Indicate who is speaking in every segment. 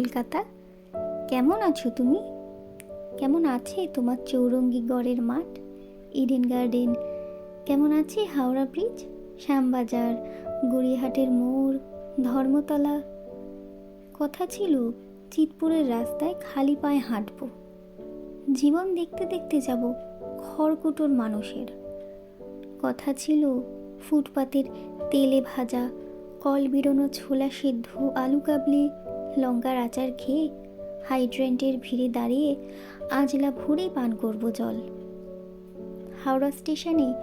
Speaker 1: কলকাতা? কেমন আছো তুমি? কেমন আছে তোমার চৌরঙ্গি গড়ের মাঠ? ইডেন গার্ডেন, কেমন আছে হাওড়া ব্রিজ? শ্যামবাজার, গড়িয়াহাটের মোড়, ধর্মতলা? কথা ছিল, চিতপুরের রাস্তায় খালি পায়ে হাঁটবো। জীবন দেখতে দেখতে যাব খড়কুটোর মানুষের। কথা ছিল, ফুটপাতের তেলে ভাজা কল ছোলা সিদ্ধ আলু কাবলি লঙ্কার আচার খেয়ে হাইড্রেন্টের ভিড়ে দাঁড়িয়ে আজলা ভরে পান করব জল। হাওড়া স্টেশনে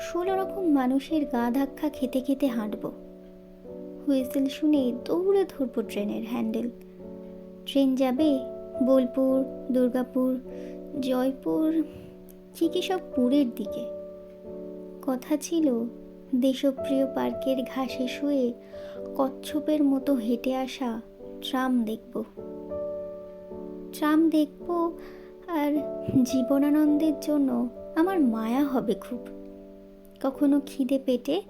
Speaker 1: ষোলো রকম মানুষের গা ধাক্কা খেতে খেতে হাঁটব। হুইসেল শুনে দৌড়ে ধরবো ট্রেনের হ্যান্ডেল। ট্রেন যাবে বোলপুর, দুর্গাপুর, জয়পুর কি সব পুরের দিকে। কথা ছিল দেশপ্রিয় পার্কের ঘাসে শুয়ে কচ্ছপের মতো হেঁটে আসা ট্রাম দেখব। ট্রাম দেখব আর জীবনানন্দের জন্য আমার মায়া হবে খুব। কখনো খিদে পেটে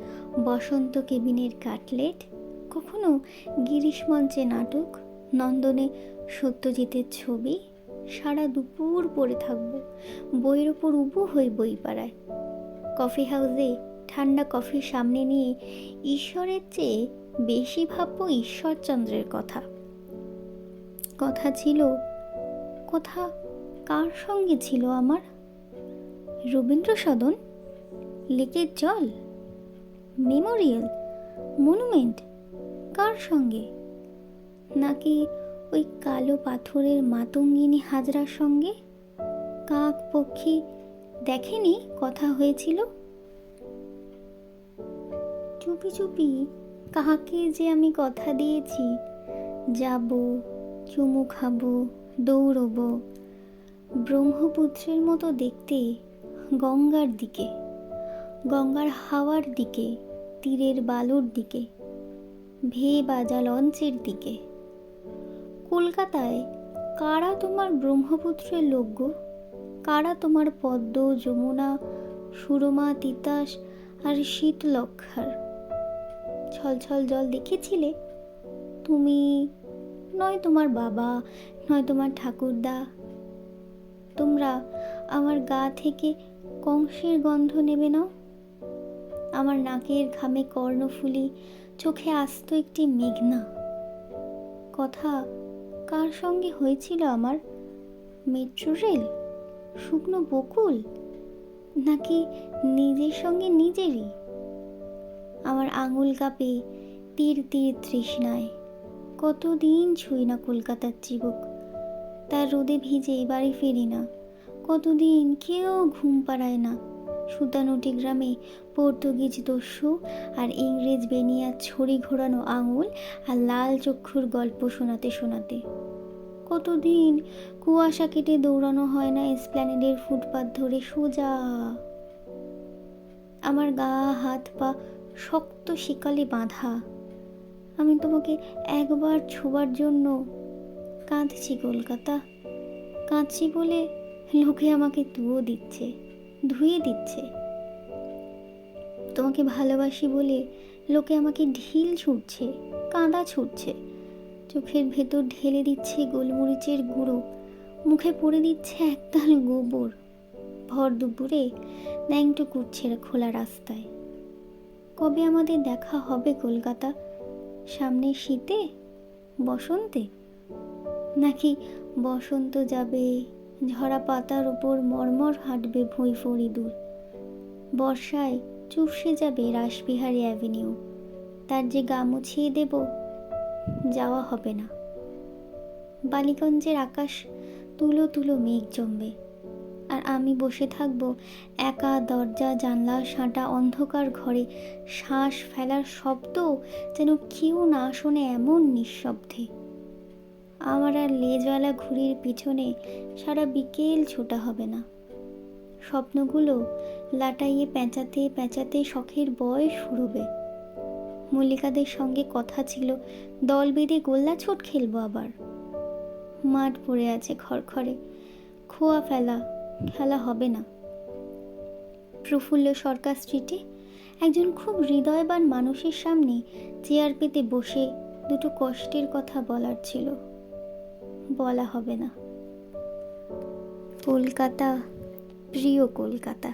Speaker 1: বসন্ত কেবিনের কাটলেট, কখনো গিরিশ মঞ্চে নাটক, নন্দনে সত্যজিতের ছবি, সারা দুপুর পড়ে থাকব, বইয়ের ওপর উবু হয়ে বই পাড়ায়। কফি হাউসে ঠান্ডা কফি সামনে নিয়ে ঈশ্বরের চেয়ে বেশি ভাববো ঈশ্বরচন্দ্রের কথা। কথা ছিল? কথা কার সঙ্গে ছিল আমার? রবীন্দ্র সদন লেকের জল? মেমোরিয়াল? মনুমেন্ট? কার সঙ্গে? নাকি ওই কালো পাথরের মাতঙ্গিনী হাজরার সঙ্গে? কাক পক্ষী দেখেনি কথা হয়েছিল? চুপি চুপি কাকে যে আমি কথা দিয়েছি, যাব চুমু খাব, দৌড়বো। ব্রহ্মপুত্রের মতো দেখতে গঙ্গার দিকে, গঙ্গার হাওয়ার দিকে, তীরের বালুর দিকে ভে বাজা লঞ্চের দিকে। কলকাতায় কারা তোমার ব্রহ্মপুত্রের গো কারা তোমার পদ্ম, যমুনা, সুরমা, তিতাস আর শীতলক্ষার ছলছল জল দেখেছিলে? তুমি নয় তোমার বাবা, নয় তোমার ঠাকুরদা। তোমরা আমার গা থেকে কংসের গন্ধ নেবে নাও আমার নাকের ঘামে কর্ণফুলি, চোখে আসতো একটি মেঘনা। কথা কার সঙ্গে হয়েছিল আমার? Metro rail? শুকনো বকুল? নাকি নিজের সঙ্গে নিজেরই? আমার আঙুল কাঁপে তীর তীর তৃষ্ণায়। কতদিন ছুঁই না কলকাতার চিবুক। তার রোদে ভিজে বাড়ি ফিরি না। কতদিন কেউ ঘুম পাড়ায় না। সুতানুটি গ্রামে পর্তুগিজ দস্যু আর ইংরেজ বেনিয়া ছড়ি ঘোরানো আঙুল আর লাল চক্ষুর গল্প শোনাতে শোনাতে। কতদিন কুয়াশা কেটে দৌড়ানো হয় না এসপ্ল্যানেডের ফুটপাথ ধরে সোজা। আমার গা হাত পা শক্ত শিকালে বাঁধা। আমি তোমাকে একবার ছোবার জন্য কাঁদছি, কলকাতা। কাঁদছি বলে লোকে আমাকে তুও দিচ্ছে, ধুয়ে দিচ্ছে। তোমাকে ভালোবাসি বলে লোকে আমাকে ঢিল ছুটছে কাঁদা ছুটছে চোখের ভেতর ঢেলে দিচ্ছে গোলমরিচের গুঁড়ো, মুখে পড়ে দিচ্ছে একতাল গোবর। ভর দুপুরে ন্যাংটো করছে খোলা রাস্তায়। কবে আমাদের দেখা হবে, কলকাতা? সামনে শীতে, বসন্তে? নাকি বসন্ত যাবে, ঝরা পাতার উপর মরমর হাঁটবে ভুঁই ফড়ি দূর? বর্ষায় চুপসে যাবে রাসবিহারী অ্যাভিনিউ। তার যে গা মুছিয়ে দেব, যাওয়া হবে না। বালিগঞ্জের আকাশ তুলো তুলো মেঘ জমবে। আর আমি বসে থাকব। একা দরজা, জানলা, সাঁটা, অন্ধকার ঘরে। শ্বাস ফেলার শব্দ যেন কেউ না শোনে এমন নিঃশব্দে। আমার আর লেজওয়ালা ঘুড়ির পিছনে সারা বিকেল ছোটা হবে না। স্বপ্নগুলো লাটাইয়ে পেঁচাতে পেঁচাতে শখের বয়স ফুরবে মল্লিকাদের সঙ্গে কথা ছিল, দল বেঁধে গোল্লা ছোট খেলব আবার। মাঠ পড়ে আছে খড়খড়ে, খোয়া ফেলা খেলা হবে না। প্রফুল্ল সরকার স্ট্রিটে একজন খুব হৃদয়বান মানুষের সামনে চেয়ার পেতে বসে দুটো কষ্টের কথা বলার ছিল। বলা হবে না। কলকাতা, প্রিয় কলকাতা।